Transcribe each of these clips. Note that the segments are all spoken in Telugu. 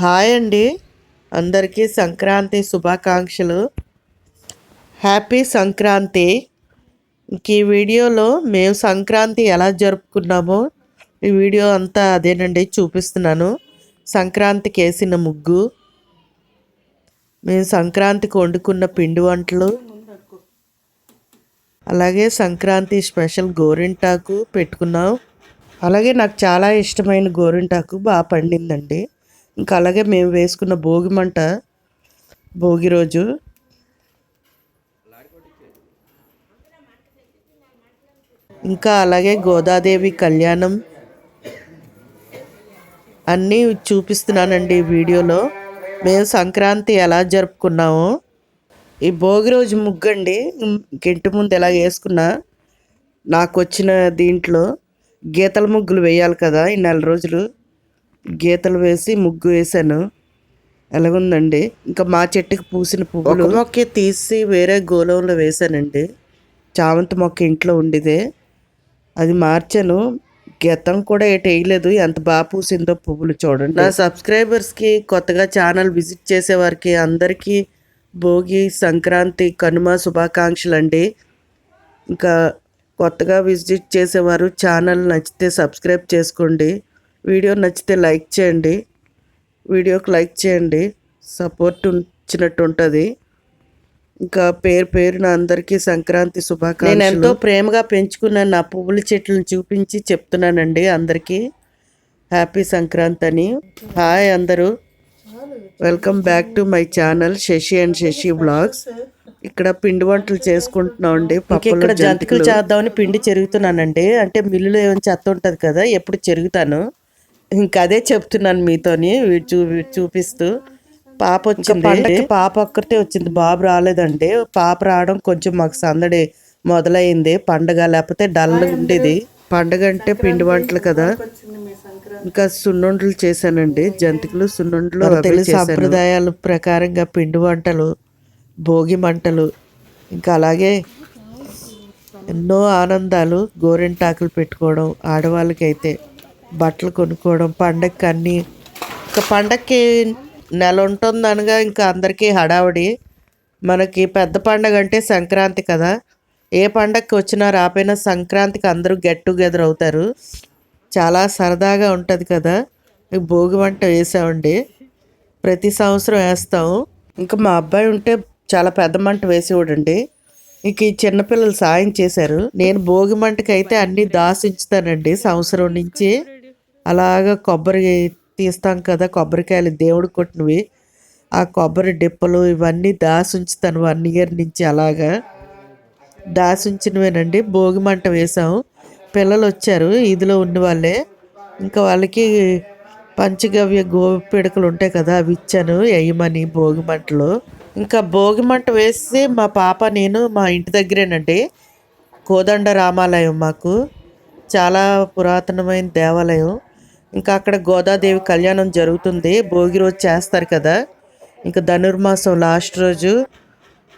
హాయ్ అండి. అందరికీ సంక్రాంతి శుభాకాంక్షలు. హ్యాపీ సంక్రాంతి. ఈ వీడియోలో మేము సంక్రాంతి ఎలా జరుపుకున్నామో ఈ వీడియో అంతా అదేనండి చూపిస్తున్నాను. సంక్రాంతికి వేసిన ముగ్గు. మేము సంక్రాంతికి వండుకున్న పిండి వంటలు. అలాగే సంక్రాంతి స్పెషల్ గోరింటాకు పెట్టుకున్నాం. అలాగే నాకు చాలా ఇష్టమైన గోరింటాకు బాగా పండిందండి. ఇంకా అలాగే మేము వేసుకున్న భోగి మంట భోగి రోజు. ఇంకా అలాగే గోదాదేవి కళ్యాణం అన్నీ చూపిస్తున్నానండి ఈ వీడియోలో. మేము సంక్రాంతి ఎలా జరుపుకున్నామో. ఈ భోగి రోజు ముగ్గండి. ఇంటి ముందు ఎలా వేసుకున్నా నాకు వచ్చిన దీంట్లో గీతల ముగ్గులు వేయాలి కదా ఈ నెల రోజులు. గీతలు వేసి ముగ్గు వేసాను ఎలాగుందండి? ఇంకా మా చెట్టుకి పూసిన పువ్వులు మొక్క తీసి వేరే గోళంలో వేసానండి చామంతి మొక్క ఇంట్లో ఉండిదే. అది మార్చాను. గతం కూడా ఎటు వేయలేదు ఎంత బాగా పూసిందో పువ్వులు చూడండి. నా సబ్స్క్రైబర్స్కి కొత్తగా ఛానల్ విజిట్ చేసే వారికి అందరికీ భోగి సంక్రాంతి కనుమ శుభాకాంక్షలు అండి ఇంకా కొత్తగా విజిట్ చేసేవారు ఛానల్ నచ్చితే సబ్స్క్రైబ్ చేసుకోండి. వీడియో నచ్చితే లైక్ చేయండి. వీడియోకి లైక్ చేయండి. సపోర్ట్ ఇచ్చినట్టు ఉంటుంది ఇంకా పేరు పేరున అందరికీ సంక్రాంతి శుభాకాంక్షలు. నేను ఎంతో ప్రేమగా పెంచుకున్న నా పువ్వుల చెట్లను చూపించి చెప్తున్నానండి అందరికీ. హ్యాపీ సంక్రాంతి అని. హాయ్ అందరూ. Welcome back to my channel Shashi and Shashi blogs ఇక్కడ పిండి వంటలు చేసుకుంటున్నాం అండి. ఇక్కడ జంతికలు చేద్దామని పిండి చెరుగుతున్నానండి. అంటే మిల్లులో ఏమైనా చెత్త ఉంటుంది కదా ఎప్పుడు చెరుగుతాను. ఇంకా అదే చెప్తున్నాను మీతోని చూ చూపిస్తూ. పాప వచ్చింది. పండగకి పాప ఒక్కరితే వచ్చింది. బాబు రాలేదండి పాప రావడం కొంచెం మాకు సందడి మొదలైంది. పండగ లేకపోతే డల్ ఉండేది. పండగ అంటే పిండి వంటలు కదా. ఇంకా సున్నుండలు చేశానండి. జంతికలు సున్నుండలు తెలుగు సాంప్రదాయాల ప్రకారంగా పిండి వంటలు భోగి మంటలు ఇంకా అలాగే ఎన్నో ఆనందాలు గోరింటాకులు పెట్టుకోవడం ఆడవాళ్ళకైతే. బట్టలు కొనుక్కోవడం పండగకి అన్నీ ఇంకా పండగకి నెల ఉంటుంది అనగా ఇంకా అందరికీ హడావుడి. మనకి పెద్ద పండగ అంటే సంక్రాంతి కదా. ఏ పండగకి వచ్చినా రాపోయినా సంక్రాంతికి అందరూ గెట్ టుగెదర్ అవుతారు. చాలా సరదాగా ఉంటుంది కదా. భోగి వంట వేసామండి. ప్రతి సంవత్సరం వేస్తాము ఇంకా మా అబ్బాయి ఉంటే చాలా పెద్ద మంట వేసేవాడండి. ఇంక ఈ చిన్నపిల్లలు సాయం చేశారు. నేను భోగి మంటకి అయితే అన్నీ దాసించుతానండి సంవత్సరం నుంచి. అలాగా కొబ్బరి తీస్తాం కదా కొబ్బరికాయలు దేవుడు కొట్టినవి. ఆ కొబ్బరి డిప్పలు ఇవన్నీ దాసుంచుతాను వన్ ఇయర్ నుంచి అలాగా దాసుంచినవేనండి. భోగి మంట వేసాం పిల్లలు వచ్చారు ఇదిలో ఉన్న వాళ్ళే ఇంకా వాళ్ళకి పంచగవ్య గోపి పిడకలు ఉంటాయి కదా అవి ఇచ్చాను వేయమని భోగి మంటలో. ఇంకా భోగి మంట వేసి మా పాప నేను మా ఇంటి దగ్గరేనండి. కోదండ రామాలయం మాకు. చాలా పురాతనమైన దేవాలయం. ఇంకా అక్కడ గోదాదేవి కళ్యాణం జరుగుతుంది. భోగి రోజు చేస్తారు కదా. ఇంకా ధనుర్మాసం లాస్ట్ రోజు.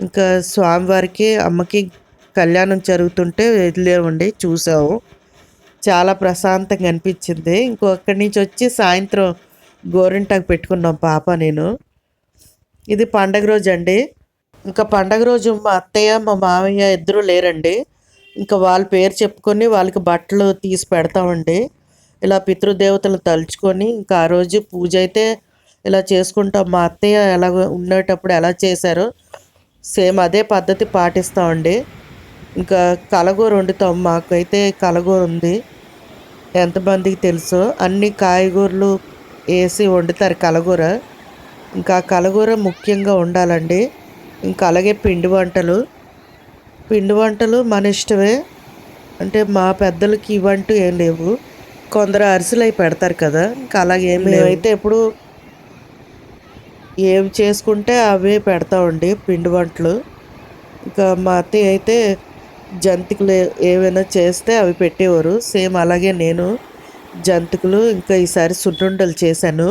ఇంకా స్వామివారికి అమ్మకి కళ్యాణం జరుగుతుంటే వెళ్ళామండి చూసాము. చాలా ప్రశాంతంగా అనిపించింది. ఇంకో అక్కడి నుంచి వచ్చి సాయంత్రం గోరింటాకు పెట్టుకున్నాం పాప నేను. ఇది పండగ రోజు అండి. ఇంకా పండగ రోజు మా అత్తయ్య మా మామయ్య ఇద్దరు లేరండి. ఇంకా వాళ్ళ పేరు చెప్పుకొని వాళ్ళకి బట్టలు తీసి పెడతామండి. ఇలా పితృదేవతలు తలుచుకొని ఇంకా ఆ రోజు పూజ అయితే ఇలా చేసుకుంటాం. మా అత్తయ్య ఎలా ఉండేటప్పుడు ఎలా చేశారో సేమ్ అదే పద్ధతి పాటిస్తామండి ఇంకా కలగూర వండుతాం. మాకైతే కలగూర ఉంది. ఎంతమందికి తెలుసో అన్ని కాయగూరలు వేసి వండుతారు కలగూర. ఇంకా కలగూర ముఖ్యంగా ఉండాలండి. ఇంకా అలాగే పిండి వంటలు. పిండి వంటలు మన ఇష్టమే. అంటే మా పెద్దలకి ఇవంటూ ఏం లేవు. కొందరు అరిసెలు అవి పెడతారు కదా ఇంకా అలాగే లేవైతే ఎప్పుడు ఏం చేసుకుంటే అవే పెడతామండి పిండి వంటలు. ఇంకా మా అత్తయ్య అయితే జంతికలు ఏమైనా చేస్తే అవి పెట్టేవారు. సేమ్ అలాగే నేను జంతికలు ఇంకా ఈసారి సున్నుండలు చేశాను.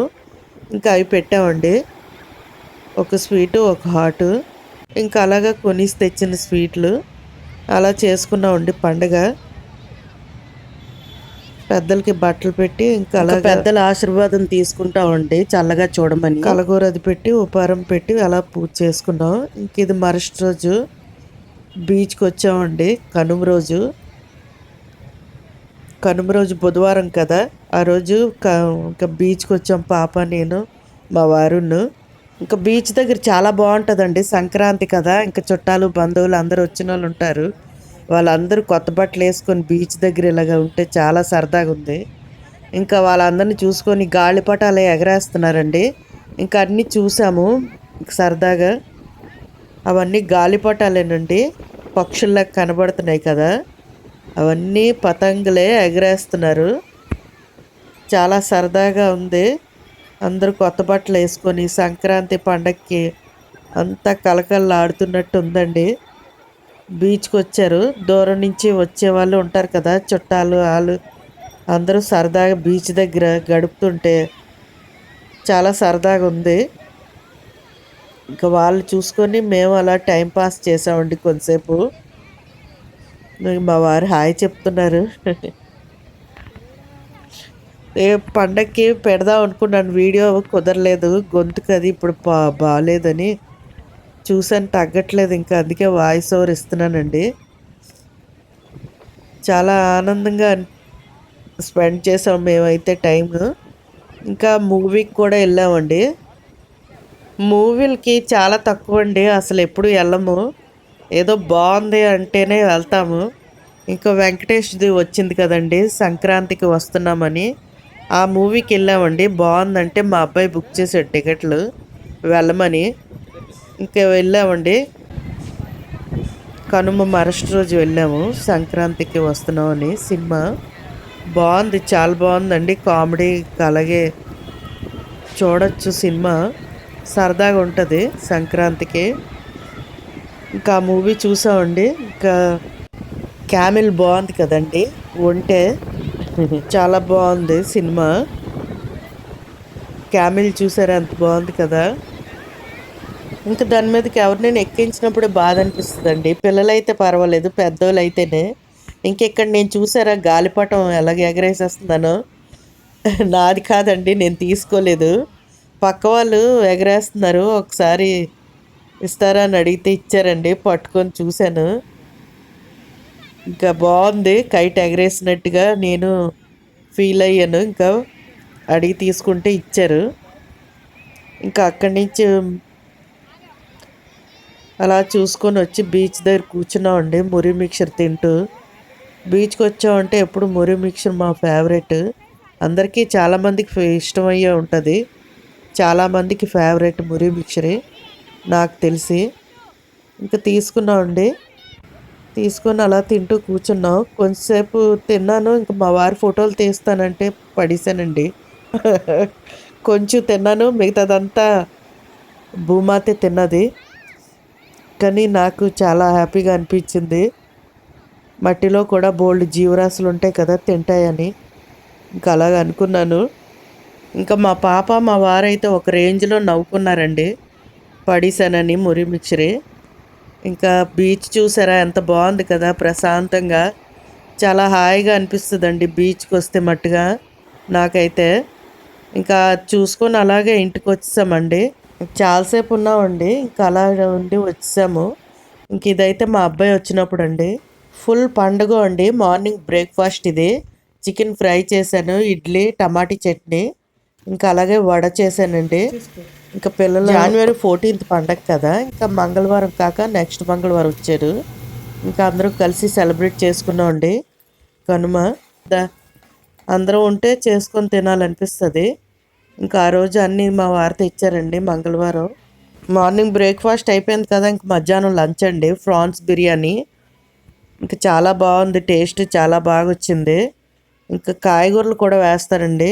ఇంకా అవి పెట్టామండి. ఒక స్వీటు ఒక హాటు. ఇంకా అలాగా కొనిసి తెచ్చిన స్వీట్లు. అలా చేసుకున్నామండి పండగ. పెద్దలకి బట్టలు పెట్టి ఇంకా అలా పెద్దల ఆశీర్వాదం తీసుకుంటామండి చల్లగా చూడమని. కలగూర అది పెట్టి ఉపారం పెట్టి అలా పూజ చేసుకున్నాం. ఇంక ఇది మరుసటి రోజు బీచ్కి వచ్చామండి కనుమ రోజు. కనుమ రోజు బుధవారం కదా ఆ రోజు ఇంకా బీచ్కి వచ్చాం పాప నేను మా వారును ఇంకా బీచ్ దగ్గర చాలా బాగుంటుందండి సంక్రాంతి కదా ఇంకా చుట్టాలు బంధువులు అందరూ వచ్చిన వాళ్ళు ఉంటారు. వాళ్ళందరూ కొత్త బట్టలు వేసుకొని బీచ్ దగ్గర ఇలాగ ఉంటే చాలా సరదాగా ఉంది. ఇంకా వాళ్ళందరిని చూసుకొని గాలిపటాలు ఎగరేస్తున్నారండి. ఇంకా అన్నీ చూసాము. సరదాగా అవన్నీ గాలిపటాలేనండి పక్షుల్లా కనబడుతున్నాయి కదా. అవన్నీ పతంగులే ఎగరేస్తున్నారు. చాలా సరదాగా ఉంది. అందరూ కొత్త బట్టలు వేసుకొని సంక్రాంతి పండగకి అంతా కలకల్లాడుతున్నట్టు ఉందండి. బీచ్కి వచ్చారు దూరం నుంచి వచ్చే వాళ్ళు ఉంటారు కదా చుట్టాలు వాళ్ళు అందరూ సరదాగా బీచ్ దగ్గర గడుపుతుంటే చాలా సరదాగా ఉంది. ఇంకా వాళ్ళు చూసుకొని మేము అలా టైం పాస్ చేసామండి కొంతసేపు. మా వారు హాయ్ చెప్తున్నారు. ఏ పండక్కి పెడదాం అనుకున్నాను వీడియో కుదరలేదు గొంతుకు అది ఇప్పుడు బా బాగాలేదని చూసాను తగ్గట్లేదు. ఇంకా అందుకే వాయిస్ ఓవర్ ఇస్తున్నానండి. చాలా ఆనందంగా స్పెండ్ చేసాం మేమైతే టైం ఇంకా మూవీకి కూడా వెళ్ళామండి. మూవీలకి చాలా తక్కువ అండి అసలు ఎప్పుడు వెళ్ళము. ఏదో బాగుంది అంటేనే వెళ్తాము. ఇంకా వెంకటేష్ది వచ్చింది కదండి సంక్రాంతికి వస్తున్నామని. ఆ మూవీకి వెళ్ళామండి. బాగుందంటే మా అబ్బాయి బుక్ చేసాడు టికెట్లు వెళ్ళమని. ఇంకా వెళ్ళామండి. కనుమ మరస్ట్ రోజు వెళ్ళాము. సంక్రాంతికి వస్తున్నామని సినిమా బాగుంది చాలా బాగుందండి. కామెడీ అలాగే చూడొచ్చు సినిమా. సరదాగా ఉంటుంది సంక్రాంతికి. ఇంకా ఆ మూవీ చూసామండి. ఇంకా క్యామిల్ బాగుంది కదండి. ఉంటే చాలా బాగుంది సినిమా. క్యామిల్ చూసారా? అంత బాగుంది కదా. ఇంకా దాని మీదకి ఎవరినైనా ఎక్కించినప్పుడు బాధ అనిపిస్తుందండి. పిల్లలైతే పర్వాలేదు పెద్దోళ్ళు అయితేనే ఇంకెక్కడ నేను చూసారా గాలిపటం ఎలాగ ఎగరేసేస్తున్నాను నాది కాదండి నేను తీసుకోలేదు. పక్క వాళ్ళు ఎగరేస్తున్నారు ఒకసారి ఇస్తారా అని అడిగితే ఇచ్చారండి పట్టుకొని చూశాను. ఇంకా బాగుంది కైట్ ఎగరేసినట్టుగా నేను ఫీల్ అయ్యాను. ఇంకా అడిగి తీసుకుంటే ఇచ్చారు. ఇంకా అక్కడి నుంచి అలా చూసుకొని వచ్చి బీచ్ దగ్గర కూర్చున్నామండి. మురి మిక్చర్ తింటూ. బీచ్కి వచ్చామంటే ఎప్పుడు మురి మిక్చర్ మా ఫేవరెట్. అందరికీ చాలామందికి ఇష్టమయ్యే ఉంటుంది. చాలామందికి ఫేవరెట్ మురి మిక్చరే నాకు తెలిసి. ఇంకా తీసుకున్నామండి. తీసుకొని అలా తింటూ కూర్చున్నాం. కొంచెంసేపు తిన్నాను. ఇంకా మా వారి ఫోటోలు తీస్తానంటే పడేశానండి. కొంచెం తిన్నాను. మిగతాదంతా భూమాతే తిన్నది. కానీ నాకు చాలా హ్యాపీగా అనిపించింది. మట్టిలో కూడా బోల్డ్ జీవరాశులు ఉంటాయి కదా తింటాయని. ఇంకా అలాగ అనుకున్నాను. ఇంకా మా పాప మా వారైతే ఒక రేంజ్లో నవ్వుకున్నారండి. పడిసానని మురి మిక్చరీ ఇంకా బీచ్ చూసారా ఎంత బాగుంది కదా ప్రశాంతంగా. చాలా హాయిగా అనిపిస్తుందండి బీచ్కి వస్తే మట్టుగా నాకైతే. ఇంకా చూసుకొని అలాగే ఇంటికి వచ్చేసామండి చాలాసేపు ఉన్నామండి. ఇంకా అలాగే ఉండి వచ్చాము. ఇంక ఇదైతే మా అబ్బాయి వచ్చినప్పుడు అండి ఫుల్ పండుగ అండి. మార్నింగ్ బ్రేక్ఫాస్ట్ ఇది. చికెన్ ఫ్రై చేశాను. ఇడ్లీ టమాటీ చట్నీ. ఇంకా అలాగే వడ చేశానండి. ఇంకా పిల్లలు జనవరి ఫోర్టీన్త్ పండగ కదా. ఇంకా మంగళవారం కాక నెక్స్ట్ మంగళవారం వచ్చారు. ఇంకా అందరూ కలిసి సెలబ్రేట్ చేసుకున్నామండి. కనుమ. అందరం ఉంటే చేసుకొని తినాలనిపిస్తుంది. ఇంకా ఆ రోజు అన్నీ మా వారితో ఇచ్చారండి మంగళవారం. మార్నింగ్ బ్రేక్ఫాస్ట్ అయిపోయింది కదా ఇంక మధ్యాహ్నం లంచ్ అండి ఫ్రాన్స్ బిర్యానీ. ఇంకా చాలా బాగుంది టేస్ట్ చాలా బాగా వచ్చింది. ఇంకా కాయగూరలు కూడా వేస్తారండి.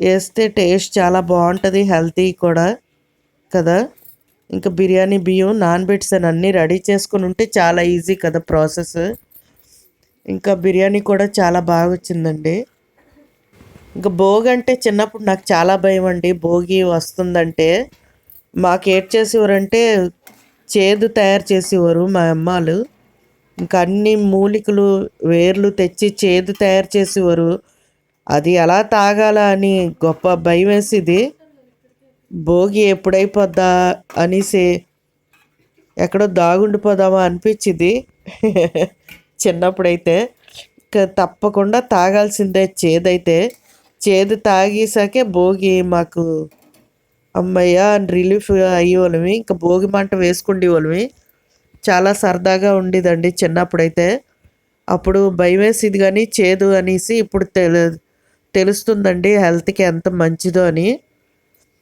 వేస్తే టేస్ట్ చాలా బాగుంటుంది హెల్తీ కూడా కదా. ఇంకా బిర్యానీ బియ్యం నానబెట్టాను అన్నీ రెడీ చేసుకుని ఉంటే చాలా ఈజీ కదా ప్రాసెస్. ఇంకా బిర్యానీ కూడా చాలా బాగా వచ్చిందండి. ఇంకా భోగి అంటే చిన్నప్పుడు నాకు చాలా భయం అండి. భోగి వస్తుందంటే మాకు ఏడ్ చేసేవారంటే చేదు తయారు చేసేవారు మా అమ్మాలు. ఇంకా అన్ని మూలికలు వేర్లు తెచ్చి చేదు తయారు చేసేవారు. అది ఎలా తాగాల అని గొప్ప భయం వేసేది. భోగి ఎప్పుడైపోద్దా అనేసి ఎక్కడో దాగుండిపోదామా అనిపించింది. చిన్నప్పుడైతే. ఇంకా తప్పకుండా తాగాల్సిందే చేదైతే. చేదు తాగేసాకే భోగి మాకు అమ్మయ్య రిలీఫ్ అయ్యేవాళ్ళమి. ఇంకా భోగి మంట వేసుకుండే వాళ్ళమి చాలా సరదాగా ఉండేదండి చిన్నప్పుడైతే. అప్పుడు భయం వేసేది కానీ చేదు అనేసి ఇప్పుడు తెలు తెలుస్తుందండి హెల్త్కి ఎంత మంచిదో అని.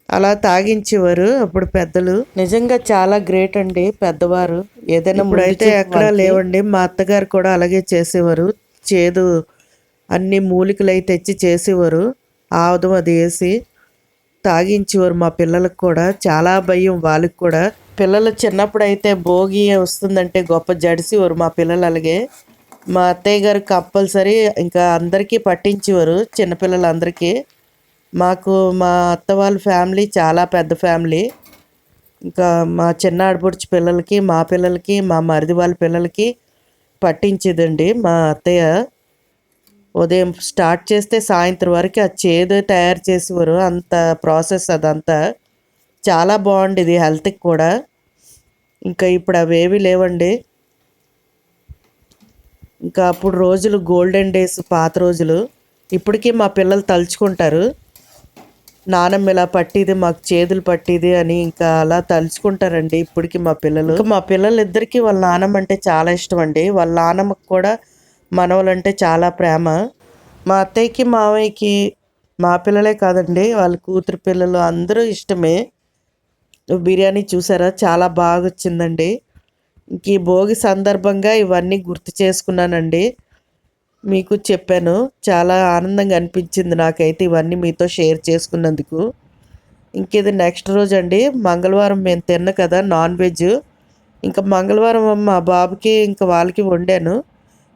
అలా తాగించేవారు అప్పుడు పెద్దలు. నిజంగా చాలా గ్రేట్ అండి పెద్దవారు. ఏదైనా ఇప్పుడైతే ఎక్కడ లేవండి. మా అత్తగారు కూడా అలాగే చేసేవారు. చేదు అన్ని మూలికలు అయితే తెచ్చి చేసేవారు. ఆవదం అది వేసి తాగించేవారు మా పిల్లలకు కూడా. చాలా భయం వాళ్ళకి కూడా. పిల్లలు చిన్నప్పుడు అయితే భోగి వస్తుందంటే గొప్ప జడిసేవారు మా పిల్లలు అలాగే. మా అత్తయ్య గారు కంపల్సరీ ఇంకా అందరికీ పట్టించేవారు చిన్నపిల్లలందరికీ మాకు మా అత్త వాళ్ళ ఫ్యామిలీ చాలా పెద్ద ఫ్యామిలీ. ఇంకా మా చిన్న ఆడపడుచు పిల్లలకి మా పిల్లలకి మా మరిది వాళ్ళ పిల్లలకి పట్టించేదండి మా అత్తయ్య. ఉదయం స్టార్ట్ చేస్తే సాయంత్రం వరకు ఆ చేదు తయారు చేసేవారు అంత ప్రాసెస్ అదంతా. చాలా బాగుండేది హెల్త్కి కూడా. ఇంకా ఇప్పుడు అవేవి లేవండి. ఇంకా అప్పుడు రోజులు గోల్డెన్ డేస్ పాత రోజులు. ఇప్పటికీ మా పిల్లలు తలుచుకుంటారు. నానమ్మ ఇలా పట్టిది మాకు చేతులు పట్టిది అని ఇంకా అలా తలుచుకుంటారండి ఇప్పటికి మా పిల్లలు. మా పిల్లలిద్దరికీ వాళ్ళ నానమ్మ అంటే చాలా ఇష్టం అండి. వాళ్ళ నానమ్మకు కూడా మనవలంటే చాలా ప్రేమ. మా అత్తయ్యకి మావయ్యకి మా పిల్లలే కాదండి వాళ్ళ కూతురు పిల్లలు అందరూ ఇష్టమే. బిర్యానీ చూసారా? చాలా బాగా వచ్చిందండి ఇంక ఈ భోగి సందర్భంగా ఇవన్నీ గుర్తు చేసుకున్నానండి. మీకు చెప్పాను. చాలా ఆనందంగా అనిపించింది నాకైతే ఇవన్నీ మీతో షేర్ చేసుకున్నందుకు. ఇంకేది నెక్స్ట్ రోజు అండి మంగళవారం మేము తిన్న కదా నాన్ వెజ్. ఇంకా మంగళవారం మా బాబుకి ఇంకా వాళ్ళకి వండాను.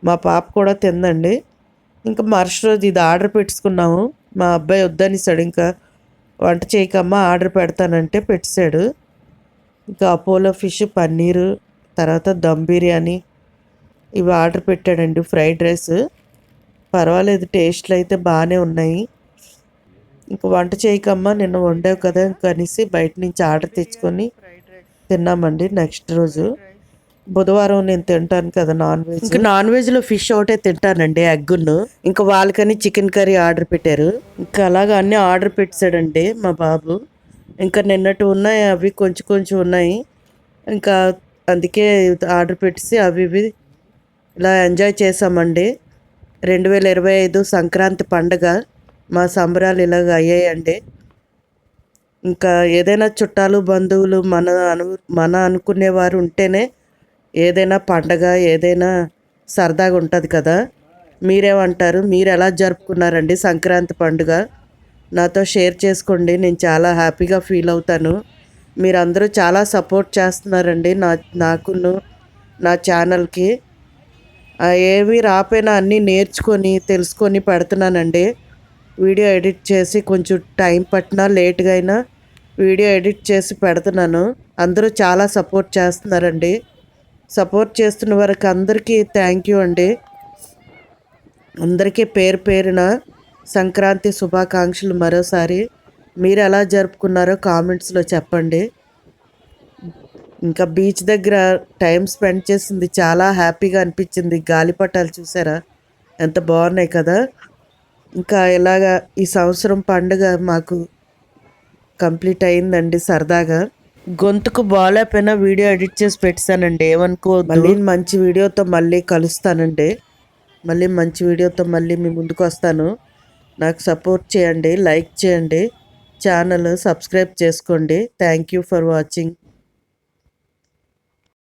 మా పాప కూడా తిందండి. ఇంకా మరుసటి రోజు ఇది ఆర్డర్ పెట్టుకున్నాము. మా అబ్బాయి వద్దనిస్తాడు ఇంకా వంట చేయకమ్మా ఆర్డర్ పెడతానంటే పెట్టాడు ఇంకా అపోలో ఫిష్ పన్నీరు తర్వాత దమ్ బిర్యానీ ఇవి ఆర్డర్ పెట్టాడండి ఫ్రైడ్ రైస్. పర్వాలేదు టేస్ట్లు అయితే బాగానే ఉన్నాయి. ఇంకా వంట చేయకమ్మా నిన్న వండావు కదా కనీసి బయట నుంచి ఆర్డర్ తెచ్చుకొని తిన్నామండి నెక్స్ట్ రోజు. బుధవారం నేను తింటాను కదా నాన్ వెజ్. ఇంకా నాన్ వెజ్లో ఫిష్ ఒకటే తింటానండి ఎగ్గును. ఇంకా వాళ్ళకని చికెన్ కర్రీ ఆర్డర్ పెట్టారు. ఇంకా అలాగా అన్నీ ఆర్డర్ పెట్టాడండి మా బాబు. ఇంకా నిన్నట్టు ఉన్నాయి అవి కొంచెం కొంచెం ఉన్నాయి. ఇంకా అందుకే ఆర్డర్ పెట్టేసి అవి ఇవి ఇలా ఎంజాయ్ చేసామండి. రెండు వేల ఇరవై ఐదు సంక్రాంతి పండగ మా సంబరాలు ఇలాగ అయ్యాయండి. ఇంకా ఏదైనా చుట్టాలు బంధువులు మన అను మన అనుకునేవారు ఉంటేనే ఏదైనా పండగ ఏదైనా సరదాగా ఉంటుంది కదా? మీరేమంటారు? మీరు ఎలా జరుపుకున్నారండి సంక్రాంతి పండుగ? నాతో షేర్ చేసుకోండి నేను చాలా హ్యాపీగా ఫీల్ అవుతాను. మీరందరూ చాలా సపోర్ట్ చేస్తున్నారండి నా నాకును నా ఛానల్కి. ఏమి రాపోయినా అన్నీ నేర్చుకొని తెలుసుకొని పెడుతున్నానండి. వీడియో ఎడిట్ చేసి కొంచెం టైం పట్టినా లేట్గా అయినా వీడియో ఎడిట్ చేసి పెడుతున్నాను. అందరూ చాలా సపోర్ట్ చేస్తున్నారండి. సపోర్ట్ చేస్తున్న వారికి అందరికీ థ్యాంక్ యూ అండి. అందరికీ పేరు పేరున సంక్రాంతి శుభాకాంక్షలు మరోసారి. మీరు ఎలా జరుపుకున్నారో కామెంట్స్లో చెప్పండి. ఇంకా బీచ్ దగ్గర టైం స్పెండ్ చేసింది చాలా హ్యాపీగా అనిపించింది. గాలిపటాలు చూసారా? ఎంత బాగున్నాయి కదా. ఇంకా ఇలాగా ఈ సంవత్సరం పండుగ మాకు కంప్లీట్ అయిందండి సరదాగా. గొంతుకు బాగాలేకపోయినా వీడియో ఎడిట్ చేసి పెట్టానండి ఏమనుకో మళ్ళీ మంచి వీడియోతో మళ్ళీ కలుస్తానండి. మళ్ళీ మంచి వీడియోతో మళ్ళీ మీ ముందుకు వస్తాను. నాకు సపోర్ట్ చేయండి లైక్ చేయండి ఛానల్ సబ్స్క్రైబ్ చేసుకోండి. Thank you for watching.